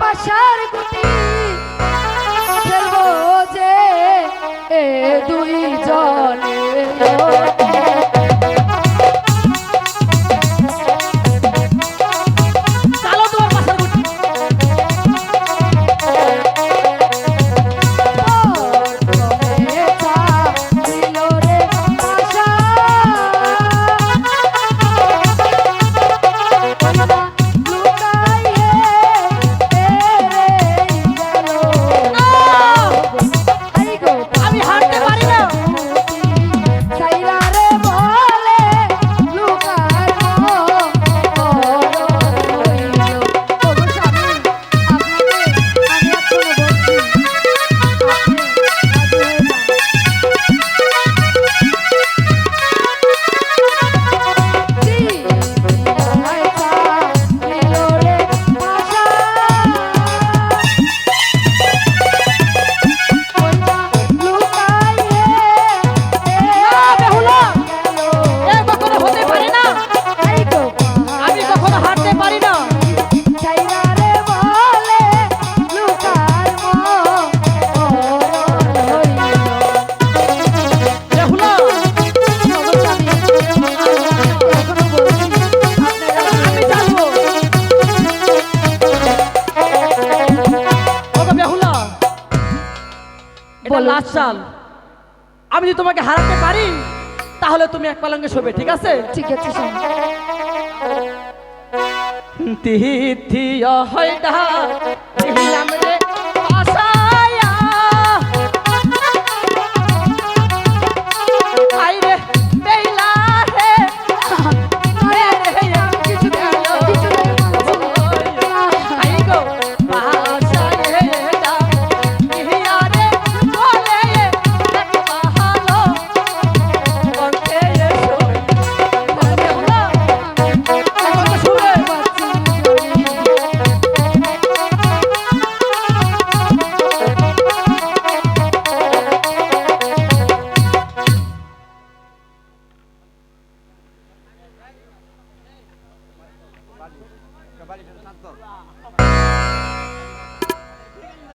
পাশার গুটি লাস্ট চাল আমি যদি তোমাকে হারাতে পারি তাহলে তুমি এক পালঙ্গে শোবে ঠিক আছে? ঠিক আছে তিথি হয় Cavalli. Cavalli 68.